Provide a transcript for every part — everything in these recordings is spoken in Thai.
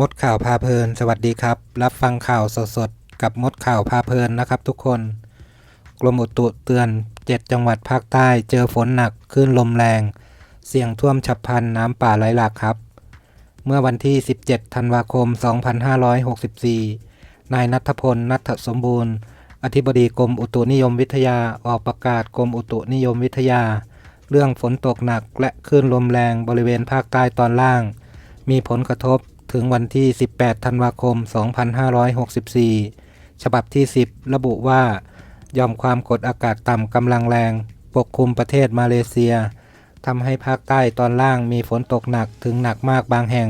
มดข่าวพาเพลิน สวัสดีครับ รับฟังข่าวสดๆ กับมดข่าวพาเพลินนะครับทุกคน กรมอุตุเตือน 7 จังหวัดภาคใต้เจอฝนหนักคลื่นลมแรง เสี่ยงท่วมฉับพลันน้ำป่าไหลหลากครับ เมื่อวันที่ 17 ธันวาคม 2564 นายนัทพล นัทสมบูรณ์ อธิบดีกรมอุตุนิยมวิทยาออกประกาศกรมอุตุนิยมวิทยา เรื่องฝนตกหนักและคลื่นลมแรงบริเวณภาคใต้ตอนล่าง มีผลกระทบ ถึงวันที่ 18 ธันวาคม 2564 ฉบับที่ 10 ระบุว่ายอมความกดอากาศต่ำกำลังแรง ปกคลุมประเทศมาเลเซียทำให้ภาคใต้ตอนล่างมีฝนตกหนักถึงหนักมากบางแห่ง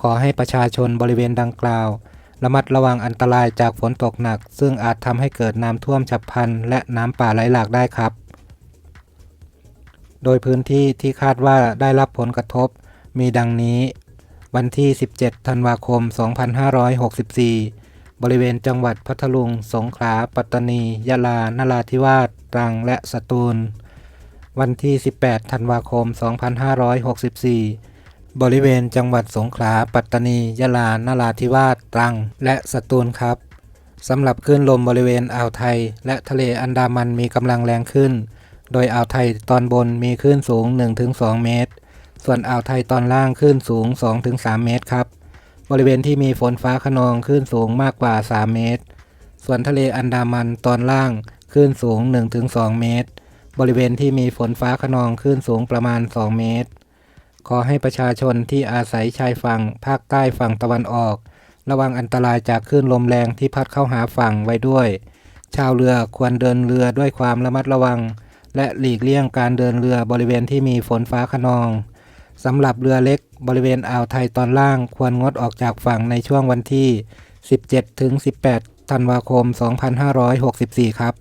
ขอให้ประชาชนบริเวณดังกล่าว ระมัดระวังอันตรายจากฝนตกหนัก ซึ่งอาจทำให้เกิดน้ำท่วมฉับพลัน และน้ำป่าไหลหลากได้ครับ โดยพื้นที่ที่คาดว่าได้รับผลกระทบ มีดังนี้ วันที่ 17 ธันวาคม 2564 บริเวณจังหวัดพัทลุง สงขลา ปัตตานี ยะลา นราธิวาส ตรัง และสตูล วันที่ 18 ธันวาคม 2564 บริเวณจังหวัดสงขลา ปัตตานี ยะลา นราธิวาส ตรัง และสตูลครับ สำหรับคลื่นลมบริเวณอ่าวไทย และทะเลอันดามันมีกำลังแรงขึ้น โดยอ่าวไทยตอนบนมีคลื่นสูง 1-2 เมตร ส่วนอ่าวไทยตอนล่างคลื่นสูง 2-3 เมตรครับ บริเวณที่มีฝนฟ้าขนองคลื่นสูงมากกว่า 3 เมตร ส่วนทะเลอันดามันตอนล่างคลื่นสูง 1-2 เมตร บริเวณที่มีฝนฟ้าขนองคลื่นสูงประมาณ 2 เมตร ขอให้ประชาชนที่อาศัยชายฝั่งภาคใต้ฝั่งตะวันออก ระวังอันตรายจากคลื่นลมแรงที่พัดเข้าหาฝั่งไว้ด้วย ชาวเรือควรเดินเรือด้วยความระมัดระวัง และหลีกเลี่ยงการเดินเรือบริเวณที่มีฝนฟ้าขนอง สำหรับเรือเล็กบริเวณอ่าวไทยตอนล่างควรงดออกจากฝั่งในช่วงวันที่ 17 ถึง 18 ธันวาคม 2564 ครับ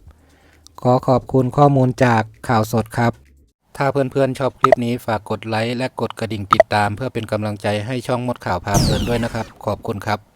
ขอขอบคุณข้อมูลจากข่าวสดครับ ถ้าเพื่อนๆชอบคลิปนี้ฝากกดไลค์และกดกระดิ่งติดตาม เพื่อเป็นกำลังใจให้ช่องมดข่าวพาเพลินด้วยนะครับ ขอบคุณครับ